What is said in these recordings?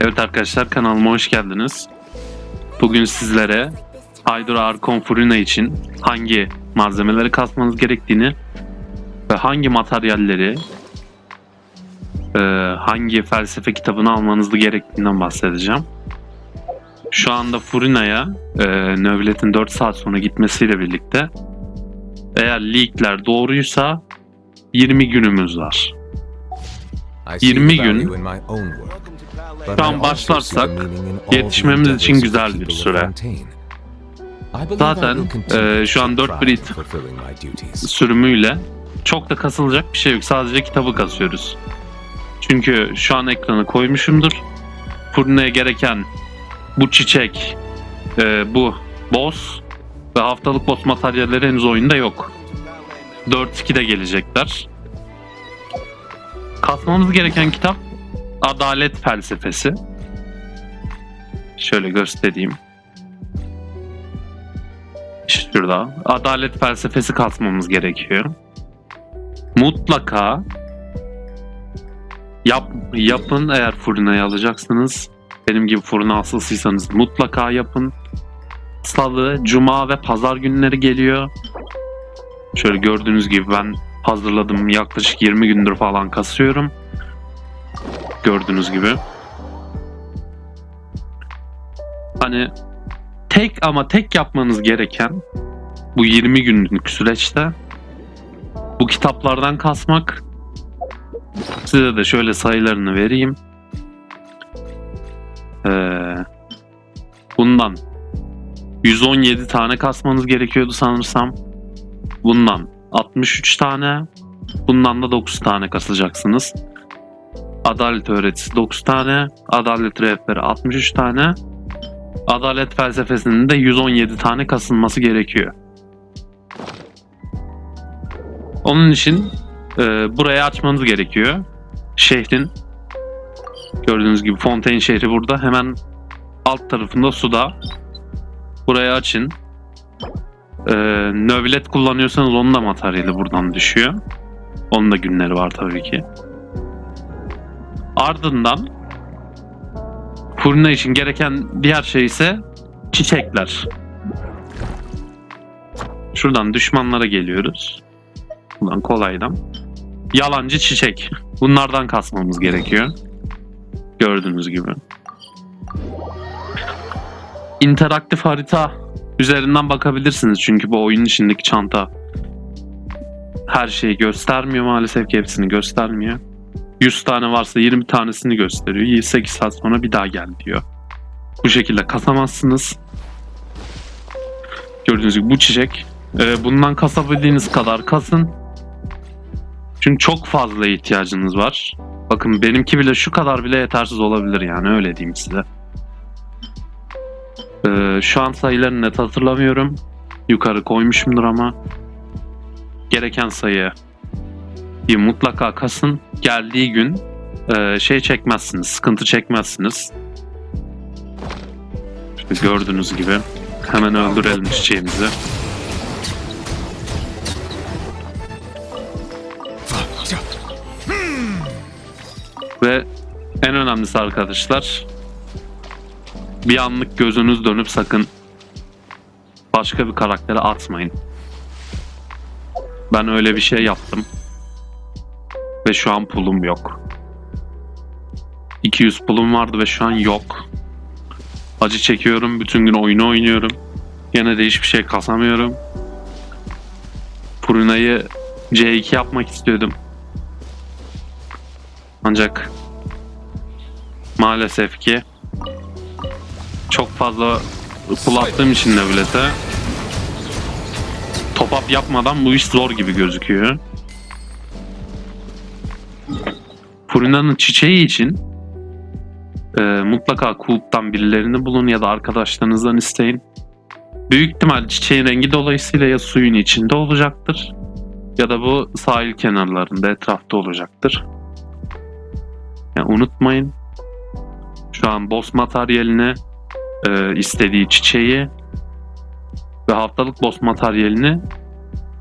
Evet arkadaşlar kanalıma hoş geldiniz. Bugün sizlere Hydra Archon Furina için hangi malzemeleri kasmanız gerektiğini ve hangi materyalleri e, hangi felsefe kitabını almanız gerektiğinden bahsedeceğim. Şu anda Furina'ya e, nöbletin 4 saat sonra gitmesiyle birlikte eğer leakler doğruysa 20 günümüz var. 20 gün Şu an başlarsak yetişmemiz için güzel bir süre. Zaten e, şu an 4 Brit sürümüyle çok da kasılacak bir şey yok. Sadece kitabı kasıyoruz. Çünkü şu an ekranı koymuşumdur. Fırınaya gereken bu çiçek, e, bu boss ve haftalık boss materyalleri henüz oyunda yok. 4-2'de gelecekler. Kasmamız gereken kitap Adalet Felsefesi. Şöyle göstereyim. Şurada. Adalet felsefesi kasmamız gerekiyor. Mutlaka yap, yapın eğer fırınayı alacaksınız. Benim gibi fırına asılsıysanız mutlaka yapın. Salı, cuma ve pazar günleri geliyor. Şöyle gördüğünüz gibi ben hazırladım yaklaşık 20 gündür falan kasıyorum. Gördüğünüz gibi. Hani tek ama tek yapmanız gereken bu 20 günlük süreçte bu kitaplardan kasmak. Size de şöyle sayılarını vereyim. Ee, bundan 117 tane kasmanız gerekiyordu sanırsam. Bundan 63 tane. Bundan da 9 tane kasacaksınız. Adalet öğretisi 9 tane. Adalet rehberi 63 tane. Adalet felsefesinin de 117 tane kasılması gerekiyor. Onun için e, burayı açmanız gerekiyor. Şehrin gördüğünüz gibi Fontaine şehri burada. Hemen alt tarafında suda. Burayı açın. E, nöblet kullanıyorsanız onun da materyali buradan düşüyor. Onun da günleri var tabii ki. Ardından Fırına için gereken diğer şey ise çiçekler. Şuradan düşmanlara geliyoruz. Buradan kolaydan. Yalancı çiçek. Bunlardan kasmamız gerekiyor. Gördüğünüz gibi. İnteraktif harita üzerinden bakabilirsiniz. Çünkü bu oyunun içindeki çanta her şeyi göstermiyor maalesef ki hepsini göstermiyor. 100 tane varsa 20 tanesini gösteriyor. 28 saat sonra bir daha gel diyor. Bu şekilde kasamazsınız. Gördüğünüz gibi bu çiçek. e, bundan kasabildiğiniz kadar kasın. Çünkü çok fazla ihtiyacınız var. Bakın benimki bile şu kadar bile yetersiz olabilir yani öyle diyeyim size. E, şu an sayılarını net hatırlamıyorum. Yukarı koymuşumdur ama. Gereken sayı bir mutlaka kasın. Geldiği gün e, şey çekmezsiniz, sıkıntı çekmezsiniz. İşte gördüğünüz gibi hemen öldürelim çiçeğimizi. Ve en önemlisi arkadaşlar bir anlık gözünüz dönüp sakın başka bir karaktere atmayın. Ben öyle bir şey yaptım. Ve şu an pulum yok. 200 pulum vardı ve şu an yok. Acı çekiyorum. Bütün gün oyunu oynuyorum. Gene de hiçbir şey kasamıyorum. Purina'yı C2 yapmak istiyordum. Ancak maalesef ki çok fazla pul attığım için devlete top up yapmadan bu iş zor gibi gözüküyor. Furina'nın çiçeği için e, mutlaka kulüpten birilerini bulun ya da arkadaşlarınızdan isteyin. Büyük ihtimal çiçeğin rengi dolayısıyla ya suyun içinde olacaktır ya da bu sahil kenarlarında etrafta olacaktır. Yani unutmayın. Şu an boss materyalini e, istediği çiçeği ve haftalık boss materyalini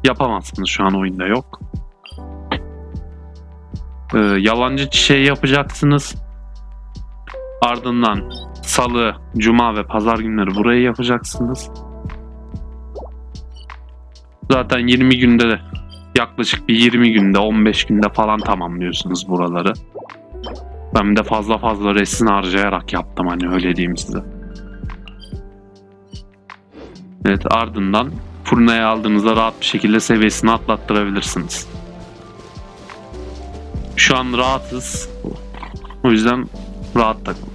yapamazsınız şu an oyunda yok. Ee, yalancı çiçeği yapacaksınız. Ardından salı, cuma ve pazar günleri burayı yapacaksınız. Zaten 20 günde de yaklaşık bir 20 günde 15 günde falan tamamlıyorsunuz buraları. Ben de fazla fazla resim harcayarak yaptım hani öyle diyeyim size. Evet ardından fırınaya aldığınızda rahat bir şekilde seviyesini atlattırabilirsiniz. Şu an rahatız. O yüzden rahat takılın.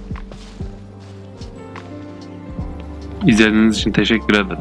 İzlediğiniz için teşekkür ederim.